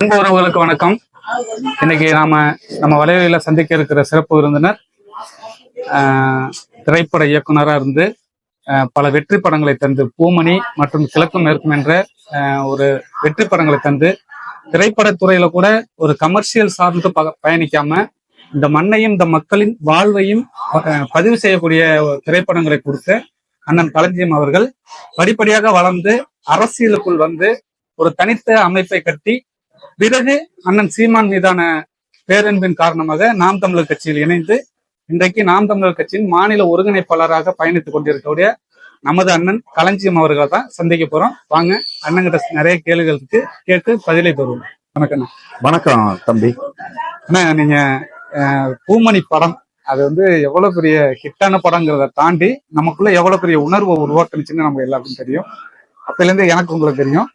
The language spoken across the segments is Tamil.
அன்பு உறவுகளுக்கு வணக்கம். இன்னைக்கு நாம நம்ம வலைவலியில சந்திக்க இருக்கிற சிறப்பு விருந்தினர் ஆஹ், திரைப்பட இயக்குனரா இருந்து பல வெற்றி படங்களை தந்து பூமணி மற்றும் கிழக்கும் மேற்கும் என்ற ஒரு வெற்றி படங்களை தந்து திரைப்படத்துறையில கூட ஒரு கமர்ஷியல் சார்ந்து ப- பயணிக்காம இந்த மண்ணையும் இந்த மக்களின் வாழ்வையும் பதிவு செய்யக்கூடிய திரைப்படங்களை கொடுத்த அண்ணன் களஞ்சியம் அவர்கள் படிப்படியாக வளர்ந்து அரசியலுக்குள் வந்து ஒரு தனித்த அமைப்பை கட்டி பிறகு அண்ணன் சீமான் மீதான பேரன்பின் காரணமாக நாம் தமிழர் கட்சியில் இணைந்து இன்றைக்கு நாம் தமிழர் கட்சியின் மாநில ஒருங்கிணைப்பாளராக பயணித்துக் கொண்டிருக்கக்கூடிய நமது அண்ணன் களஞ்சியம் அவர்களை தான் சந்திக்க போறோம். வாங்க அண்ணன்கிட்ட நிறைய கேள்விகளுக்கு கேட்டு பதிலை பெறுவோம். வணக்கம். வணக்கம் தம்பி. அண்ணா நீங்க பூமணி படம் அது வந்து எவ்வளவு பெரிய ஹிட்டான படங்கிறத தாண்டி நமக்குள்ள எவ்வளவு பெரிய உணர்வை உருவாக்குனுச்சுன்னு நமக்கு எல்லாருக்கும் தெரியும். அப்பையில இருந்து எனக்கு உங்களுக்கு தெரியும்.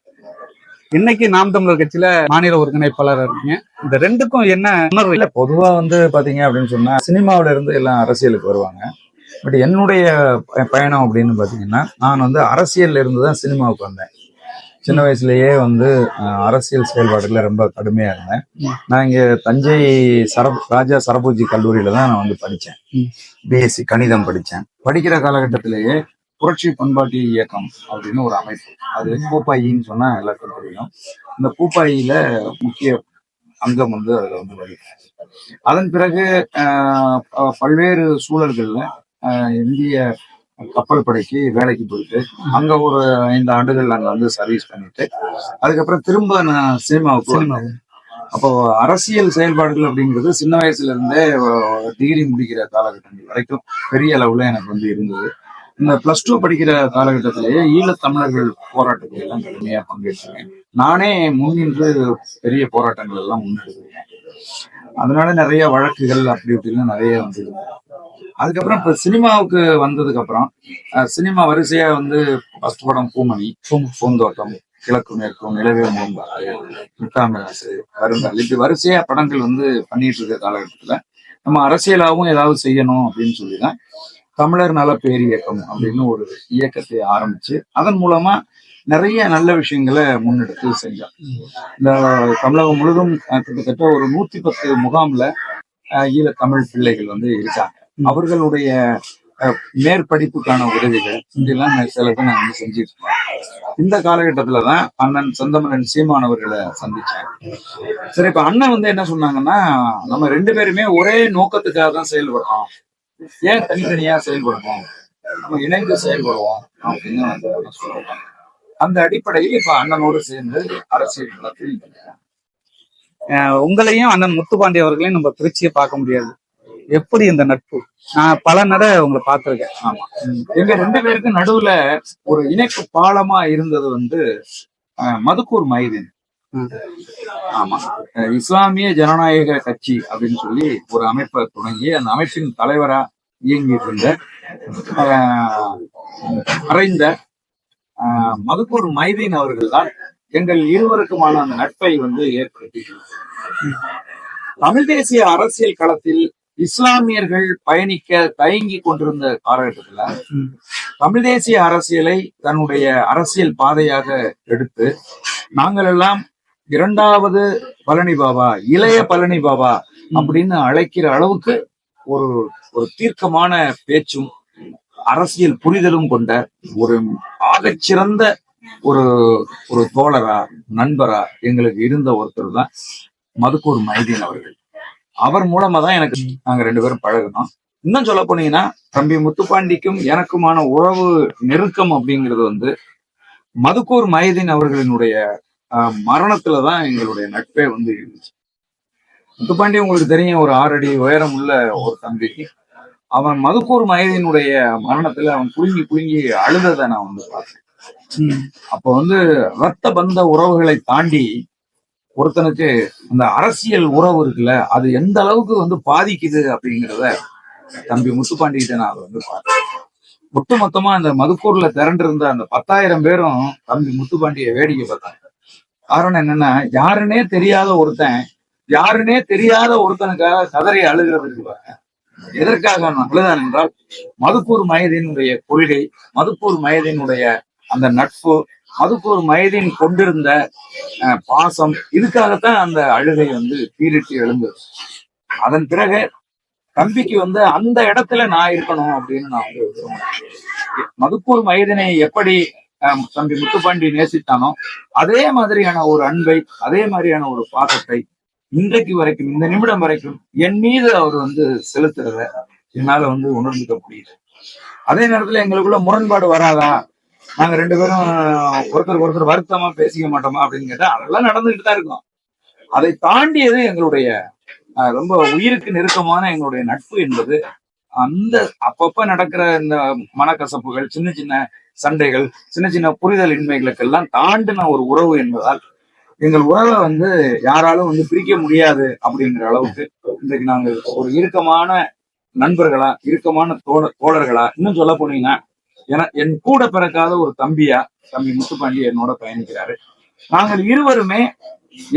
இன்னைக்கு நாம் தமிழர் கட்சியில மாநில ஒருங்கிணைப்பாளர் இருக்கீங்க. இந்த ரெண்டுக்கும் என்ன உணர்வு? இல்ல பொதுவா வந்து பாத்தீங்க அப்படின்னு சொன்னா சினிமாவில இருந்து எல்லாம் அரசியலுக்கு வருவாங்க. பட் என்னுடைய பயணம் அப்படின்னு பாத்தீங்கன்னா நான் வந்து அரசியல்ல இருந்து தான் சினிமாவுக்கு வந்தேன். சின்ன வயசுலயே வந்து அரசியல் செயல்பாடுல ரொம்ப கடுமையா இருந்தேன். நான் இங்க தஞ்சை சரப் ராஜா சரபோஜி கல்லூரியில தான் நான் வந்து படித்தேன். பிஎஸ்சி கணிதம் படித்தேன் படிக்கிற காலகட்டத்திலேயே புரட்சி பண்பாட்டு இயக்கம் அப்படின்னு ஒரு அமைப்பு. அது பூப்பாயின்னு சொன்னா எல்லாருக்கும் தெரியும். இந்த பூப்பாயில முக்கிய அங்கம் வந்து அதுல வந்து வகிக்கும் அதன் பிறகு பல்வேறு சூழல்கள்ல இந்திய கப்பல் படைக்கு வேலைக்கு போயிட்டு அங்க ஒரு ஐந்து ஆண்டுகள் அங்க வந்து சர்வீஸ் பண்ணிட்டு அதுக்கப்புறம் திரும்ப நான் சினிமாவுக்கு. அப்போ அரசியல் செயல்பாடுகள் அப்படிங்கிறது சின்ன வயசுல இருந்தே டிகிரி முடிக்கிற காலகட்டங்கள் வரைக்கும் பெரிய அளவுல எனக்கு வந்து இருந்தது. இந்த பிளஸ் டூ படிக்கிற காலகட்டத்திலேயே ஈழத்தமிழர்கள் போராட்டத்தை எல்லாம் கடுமையா பங்கேற்றிருக்கேன். நானே முன்னின்று பெரிய போராட்டங்கள் எல்லாம் முன்னெடுத்திருக்கேன். அதனால நிறைய வழக்குகள் அப்படி இப்படின்னு நிறைய வந்து அதுக்கப்புறம் இப்ப சினிமாவுக்கு வந்ததுக்கு அப்புறம் சினிமா வரிசையா வந்து ஃபர்ஸ்ட் படம் பூமணி பூந்தோட்டம் கிழக்கு மேற்கும் நிலவே மூம்பாறு முட்டாமிராசு கருந்தாள் இப்படி வரிசையா படங்கள் வந்து பண்ணிட்டு இருக்க காலகட்டத்துல நம்ம அரசியலாவும் ஏதாவது செய்யணும் அப்படின்னு சொல்லிதான் தமிழர் நல பேரியக்கம் அப்படின்னு ஒரு இயக்கத்தை ஆரம்பிச்சு அதன் மூலமா நிறைய நல்ல விஷயங்களை முன்னெடுத்து செஞ்சோம் இந்த தமிழகம் முழுதும் கிட்டத்தட்ட ஒரு நூத்தி பத்து முகாம்ல ஈழத் தமிழ் பிள்ளைகள் வந்து இருக்காங்க. அவர்களுடைய மேற்படிப்புக்கான உதவிகள் இதெல்லாம் நான் சில பேர் நான் வந்து செஞ்சுட்டு இருக்கேன் இந்த காலகட்டத்துல தான் அண்ணன் செந்தமரன் சீமான் அவர்களை சந்திச்சேன் சரி இப்ப அண்ணன் வந்து என்ன சொன்னாங்கன்னா நம்ம ரெண்டு பேருமே ஒரே நோக்கத்துக்காக தான் செயல்படுறோம். ஏன் தனித்தனியா செயல்படுவோம்? நம்ம இணைந்து செயல்படுவோம் அப்படின்னு அந்த அடிப்படையில் இப்ப அண்ணனோடு சேர்ந்து அரசியல் களத்தில் உங்களையும் அண்ணன் முத்துப்பாண்டி அவர்களையும் நம்ம பிரிச்சியே பார்க்க முடியாது. எப்படி இந்த நட்பு? நான் பல நட உங்களை பார்த்திருக்கேன். ஆமா. எங்க ரெண்டு பேருக்கும் நடுவுல ஒரு இணைப்பு பாலமா இருந்தது வந்து அஹ், மதுக்கூர் மைதீன் ஆமா. இஸ்லாமிய ஜனநாயக கட்சி அப்படின்னு சொல்லி ஒரு அமைப்பை தொடங்கி அந்த அமைப்பின் தலைவரா இயங்கிட்டு இருந்த மறைந்த மதுக்கூர் மைதீன் அவர்கள் தான் எங்கள் இருவருக்குமான அந்த நட்பை வந்து ஏற்படுத்தி தமிழ் தேசிய அரசியல் களத்தில் இஸ்லாமியர்கள் பயணிக்க தயங்கி கொண்டிருந்த காலகட்டத்துல. தமிழ் தேசிய அரசியலை தன்னுடைய அரசியல் பாதையாக எடுத்து நாங்கள் எல்லாம் இரண்டாவது பழனி பாபா இளைய பழனி பாபா அப்படின்னு அழைக்கிற அளவுக்கு ஒரு ஒரு தீர்க்கமான பேச்சும் அரசியல் புரிதலும் கொண்ட ஒரு ஆகச்சிறந்த ஒரு ஒரு தோழரா நண்பரா எங்களுக்கு இருந்த ஒருத்தர் தான் மதுக்கூர் மைதீன் அவர்கள். அவர் மூலமா தான் எனக்கு நாங்க ரெண்டு பேரும் பழகினோம். இன்னும் சொல்ல போனீங்கன்னா தம்பி முத்துப்பாண்டிக்கும் எனக்குமான உறவு நெருக்கம் அப்படிங்கிறது வந்து மதுக்கூர் மைதீன் அவர்களினுடைய ஆஹ், மரணத்துலதான் எங்களுடைய நட்பே வந்து இருந்துச்சு முத்துப்பாண்டி உங்களுக்கு தெரியும் ஒரு ஆறு அடி உயரம் உள்ள ஒரு தம்பி. அவன் மதுக்கூர் மைதீனுடைய மரணத்துல அவன் புழுங்கி புழுங்கி அழுததை நான் வந்து பார்த்தேன். அப்போ வந்து ரத்த பந்த உறவுகளை தாண்டி ஒருத்தனுக்கு அந்த அரசியல் உறவு இருக்குல்ல அது எந்த அளவுக்கு வந்து பாதிக்குது அப்படிங்கிறத தம்பி முத்துப்பாண்டி கிட்ட நான் அதை வந்து பார்த்தேன். ஒட்டு மொத்தமா அந்த மதுக்கூர்ல திரண்டிருந்த அந்த பத்தாயிரம் பேரும் தம்பி முத்துப்பாண்டிய வேடிக்கை பார்த்தாங்க. காரணம் என்னன்னா யாருன்னே தெரியாத ஒருத்தன் யாருன்னே தெரியாத ஒருத்தனுக்காக கதறி அழுகிறது எதற்காக அழுதான் என்றால் மதுக்கூர் மயதினுடைய கொள்கை மதுக்கூர் மயதினுடைய அந்த நட்பு மதுக்கூர் மயதின் கொண்டிருந்த அஹ், பாசம் இதுக்காகத்தான் அந்த அழுகை வந்து பீரிட்டு எழுந்தது அதன் பிறகு தம்பிக்கு வந்து அந்த இடத்துல நான் இருக்கணும் அப்படின்னு நான் வந்து விரும்புறேன். மதுக்கூர் எப்படி தம்பி முத்துப்பாண்டி நேசித்தானோ? அதே மாதிரியான ஒரு அன்பை அதே மாதிரியான ஒரு பாசத்தை இன்றைக்கு வரைக்கும் இந்த நிமிடம் வரைக்கும் என் மீது அவர் வந்து செலுத்துறத என்னால வந்து உணர்ந்துக்க முடியுது. அதே நேரத்துல எங்களுக்குள்ள முரண்பாடு வராதா? நாங்க ரெண்டு பேரும் ஒருத்தருக்கு ஒருத்தர் வருத்தமா பேசிக்க மாட்டோமா அப்படின்னு கேட்டா அதெல்லாம் நடந்துகிட்டு தான் இருக்கும். அதை தாண்டியது எங்களுடைய அஹ், ரொம்ப உயிருக்கு நெருக்கமான எங்களுடைய நட்பு என்பது அந்த அப்பப்ப நடக்கிற இந்த மனக்கசப்புகள் சின்ன சின்ன சண்டைகள் சின்ன சின்ன புரிதல் இன்மைகளுக்கெல்லாம் தாண்டின ஒரு உறவு என்பதால் எங்கள் உறவை வந்து யாராலும் வந்து பிரிக்க முடியாது அப்படிங்கிற அளவுக்கு இன்றைக்கு நாங்கள் ஒரு இறுக்கமான நண்பர்களா இறுக்கமான தோழ தோழர்களா இன்னும் சொல்ல போனீங்கன்னா என என் கூட பிறக்காத ஒரு தம்பியா தம்பி முத்துப்பாண்டி என்னோட பயணிக்கிறாரு. நாங்கள் இருவருமே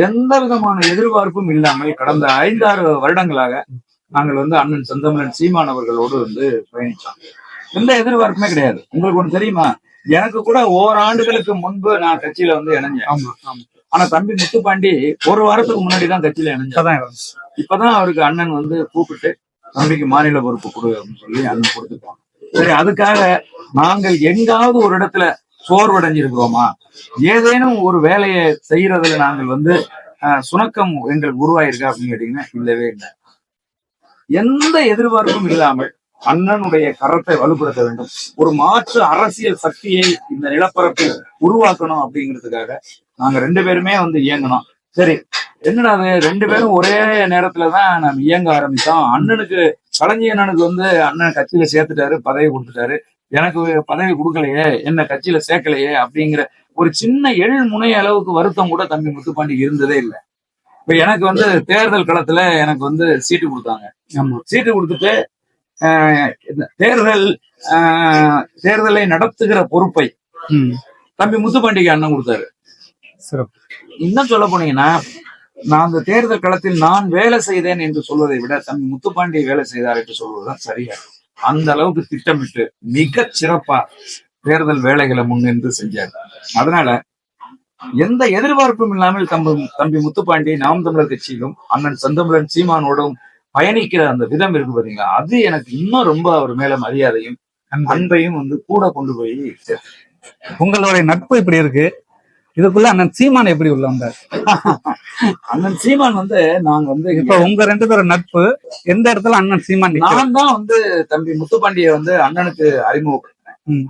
எந்த விதமான எதிர்பார்ப்பும் இல்லாமல் கடந்த ஐந்தாறு வருடங்களாக நாங்கள் வந்து அண்ணன் செந்தமிழன் சீமானவர்களோடு வந்து பயணிச்சோம். எந்த எதிர்பார்ப்புமே கிடையாது. உங்களுக்கு ஒண்ணு தெரியுமா? எனக்கு கூட ஓராண்டுகளுக்கு முன்பு நான் கட்சியில வந்து இணைஞ்சேன். ஆமா ஆமா. ஆனா தம்பி முத்துப்பாண்டி ஒரு வாரத்துக்கு முன்னாடி தான் கட்சியில இணைஞ்சேன் இப்பதான் அவருக்கு அண்ணன் வந்து கூப்பிட்டு தம்பிக்கு மாநில பொறுப்பு கொடு அப்படின்னு சொல்லி அண்ணன் கொடுத்துருக்கோம் சரி அதுக்காக நாங்கள் எங்காவது ஒரு இடத்துல சோர்வடைஞ்சிருக்கிறோமா? ஏதேனும் ஒரு வேலையை செய்யறதுல நாங்கள் வந்து சுணக்கம் எங்களுக்கு உருவாயிருக்கா அப்படின்னு கேட்டீங்கன்னா இல்லவே இல்லை. எந்த எதிர்பார்ப்பும் இல்லாமல் அண்ணனுடைய கரத்தை வலுப்படுத்த வேண்டும். ஒரு மாற்று அரசியல் சக்தியை இந்த நிலப்பரப்பில் உருவாக்கணும் அப்படிங்கிறதுக்காக நாங்க ரெண்டு பேருமே வந்து இயங்கணும். சரி என்னடா அது ரெண்டு பேரும் ஒரே நேரத்துலதான் நம்ம இயங்க ஆரம்பித்தோம் அண்ணனுக்கு கலைஞ அண்ணனுக்கு வந்து அண்ணன் கட்சியில சேர்த்துட்டாரு பதவி கொடுத்துட்டாரு. எனக்கு பதவி கொடுக்கலையே என்ன கட்சியில சேர்க்கலையே அப்படிங்கிற ஒரு சின்ன எள் முனை அளவுக்கு வருத்தம் கூட தம்பி முத்துப்பாண்டி இருந்ததே இல்லை. இப்ப எனக்கு வந்து தேர்தல் களத்துல எனக்கு வந்து சீட்டு கொடுத்தாங்க. சீட்டு கொடுத்துட்டு தேர்தல் தேர்தலை நடத்துகிற பொறுப்பை தம்பி முத்துப்பாண்டிக்கு அண்ணன் கொடுத்தாரு. சிறப்பு. இன்னும் சொல்ல போனீங்கன்னா நான் அந்த தேர்தல் களத்தில் நான் வேலை செய்தேன் என்று சொல்வதை விட தம்பி முத்துப்பாண்டி வேலை செய்தார் என்று சொல்வதுதான் சரியா? அந்த அளவுக்கு திட்டமிட்டு மிக சிறப்பா தேர்தல் வேலைகளை முன்னின்று செஞ்சார். அதனால எந்த எதிர்பார்ப்பும் இல்லாமல் தம்பி தம்பி முத்துப்பாண்டி நாம் தமிழர் கட்சியிலும் அண்ணன் செந்தமிழன் சீமானோடும் பயணிக்கிற அந்த விதம் இருக்கு பாத்தீங்களா அது எனக்கு இன்னும் ரொம்ப அவர் மேல மரியாதையும் அன்பு. அன்பையும் வந்து கூட கொண்டு போய் உங்களுடைய நட்பு இப்படி இருக்கு இதுக்குள்ள அண்ணன் சீமான் எப்படி உள்ள வந்தார் அண்ணன் சீமான் வந்து நாங்க வந்து இப்ப உங்க ரெண்டு பேரும் நட்பு எந்த இடத்துல அண்ணன் சீமான்? நான் தான் வந்து தம்பி முத்துப்பாண்டிய வந்து அண்ணனுக்கு அறிமுகப்படுத்தினேன்.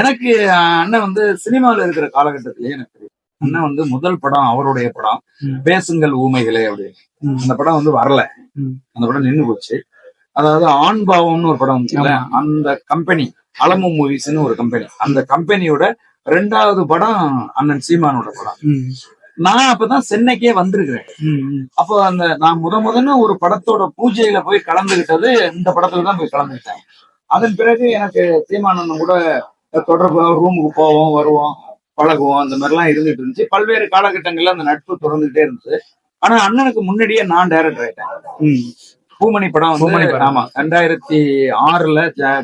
எனக்கு அண்ணன் வந்து சினிமாவில் இருக்கிற காலகட்டத்திலேயே எனக்கு அண்ணன் வந்து முதல் படம் அவருடைய படம். பேசுங்கள் ஊமைகளே அப்படின்னு. அந்த படம் வந்து வரல. அந்த படம் நின்னு போச்சு அதாவது ஆண் பாவம்னு ஒரு படம். அந்த கம்பெனி அலமு மூவிஸ்னு ஒரு கம்பெனி அந்த கம்பெனியோட ரெண்டாவது படம் அண்ணன் சீமானோட படம் நான் அப்பதான் சென்னைக்கே வந்திருக்கிறேன். அப்போ அந்த நான் முத முதன்னு ஒரு படத்தோட பூஜையில போய் கலந்துகிட்டது இந்த படத்துல தான் போய் கலந்துக்கிட்டேன் அதன் பிறகு எனக்கு சீமானந்தம் கூட தொடர்பு ரூமுக்கு போவோம் வருவோம் பழகுவோம் அந்த மாதிரிலாம் இருந்துட்டு இருந்துச்சு பல்வேறு காலகட்டங்கள்ல அந்த நட்பு தொடர்ந்துகிட்டே இருந்துச்சு ஆனா அண்ணனுக்கு முன்னாடியே நான் டைரக்டர் ஆயிட்டேன். பூமணி படம் பூமணி. ஆமா ரெண்டாயிரத்தி ஆறுல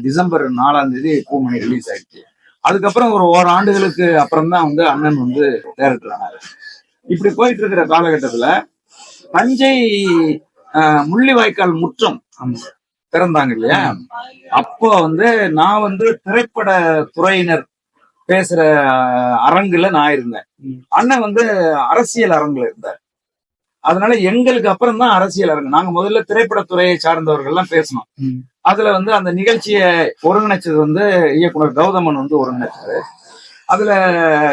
டிசம்பர் நாலாம் தேதி பூமணி ரிலீஸ் ஆயிடுச்சு அதுக்கப்புறம் ஒரு ஓர் ஆண்டுகளுக்கு அப்புறம் தான் வந்து அண்ணன் வந்து டைரக்டர் ஆனாரு இப்படி போயிட்டு இருக்கிற காலகட்டத்துல தஞ்சை முள்ளிவாய்க்கால் முற்றம். திறந்தாங்க இல்லையா அப்போ வந்து நான் வந்து திரைப்பட துறையினர் பேசுற அரங்குல நான் இருந்தேன். அண்ணன் வந்து அரசியல் அரங்குல இருந்தார். அதனால எங்களுக்கு அப்புறம் தான் அரசியல் அரங்கு. நாங்க முதல்ல திரைப்படத்துறையை சார்ந்தவர்கள் எல்லாம் பேசணும். அதுல வந்து அந்த நிகழ்ச்சியை ஒருங்கிணைச்சது வந்து இயக்குனர் கௌதமன் வந்து ஒருங்கிணைச்சாரு. அதுல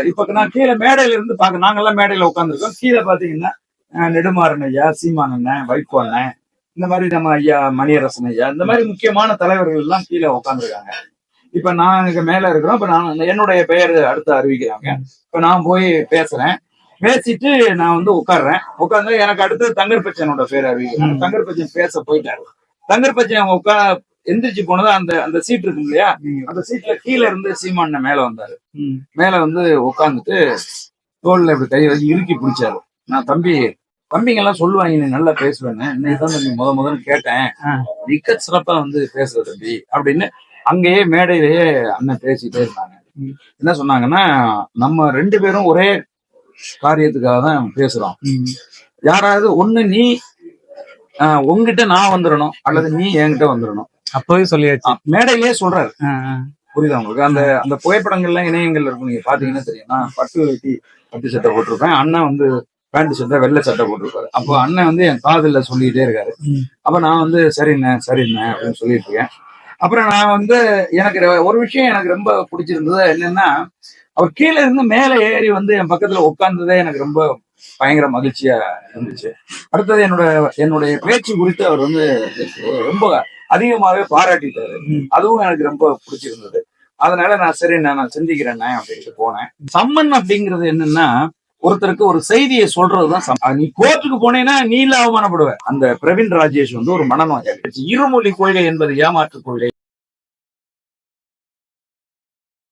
இப்ப நான் கீழே மேடையில இருந்து பாக்க நாங்கெல்லாம் மேடையில உட்காந்துருக்கோம் கீழே பாத்தீங்கன்னா நெடுமாறன் ஐயா சீமான் அண்ணன் வைகோ அண்ணன் இந்த மாதிரி நம்ம ஐயா மணியரசன் ஐயா இந்த மாதிரி முக்கியமான தலைவர்கள் எல்லாம் கீழே உட்காந்துருக்காங்க இப்ப நான் இங்க மேல இருக்கிறோம். இப்ப நான் என்னுடைய பெயர் அடுத்து அறிவிக்கிறாங்க. இப்ப நான் போய் பேசுறேன். பேசிட்டு நான் வந்து உட்கார்றேன். உட்கார்ந்து எனக்கு அடுத்து தங்கர்பச்சனோட பேர் அறிவிக்கிறேன் ம். தங்கர்பச்சன் பேச போயிட்டாரு. தங்கர்பச்சன் உட்கா எந்திரிச்சு போனது அந்த அந்த சீட் இருக்கு இல்லையா. அந்த சீட்ல கீழே இருந்து சீமான் மேல வந்தாரு. மேல வந்து உட்காந்துட்டு தோல்ல இப்படி கை வச்சு இறுக்கி பிடிச்சாரு. நான் தம்பி தம்பிங்க எல்லாம் சொல்லுவாங்க நீ நல்லா பேசுவேன்னு. இன்னைக்கு தான் தம்பி முத முதல்ல கேட்டேன். ஆ. மிக சிறப்பா வந்து பேசுற தம்பி. அப்படின்னு அங்கேயே மேடையிலேயே அண்ணன் பேசிட்டே இருந்தாங்க. என்ன சொன்னாங்கன்னா நம்ம ரெண்டு பேரும் ஒரே காரியத்துக்காக தான் பேசுறோம். யாராவது ஒண்ணு நீ உன்கிட்ட நான் வந்துடணும் அல்லது நீ என்கிட்ட வந்துடணும் அப்பவே சொல்லியாச்சு. ஆஹ், மேடையிலே சொல்றாரு. புரியுதா உங்களுக்கு? அந்த அந்த புகைப்படங்கள்லாம் இணையங்கள்ல இருக்கும். நீங்க பாத்தீங்கன்னா தெரியும். நான் பட்டு வெட்டி பட்டு சட்டை போட்டிருப்பேன். அண்ணன் வந்து பேண்ட் சட்டை வெள்ளை சட்டை போட்டிருப்பாரு. அப்போ அண்ணன் வந்து என் காதுல சொல்லிட்டே இருக்காரு. அப்ப நான் வந்து சரிண்ணே சரிண்ணே அப்படின்னு சொல்லிட்டு இருக்கேன். அப்புறம் நான் வந்து எனக்கு ஒரு விஷயம் எனக்கு ரொம்ப பிடிச்சிருந்தது என்னன்னா அவர் கீழே இருந்து மேலே ஏறி வந்து என் பக்கத்துல உட்கார்ந்ததே எனக்கு ரொம்ப பயங்கர மகிழ்ச்சியா இருந்துச்சு. அடுத்தது என்னோட என்னுடைய பேச்சு குறித்து அவர் வந்து ரொம்ப அதிகமாகவே பாராட்டிட்டாரு. அதுவும் எனக்கு ரொம்ப பிடிச்சிருந்தது. அதனால நான் சரி நான் நான் சிந்திக்கிறேன்னே அப்படின்ட்டு போனேன். சம்மன் அப்படிங்கிறது என்னன்னா ஒருத்தருக்கு ஒரு செய்தியை சொல்றதுதான் நீ கோர்ட்டுக்கு போனேன்னா நீல அவமானப்படுவ. அந்த பிரவீன் ராஜேஷ் வந்து ஒரு மனநோயாளி. இருமொழி கொள்கை என்பது ஏமாற்று கொள்கை.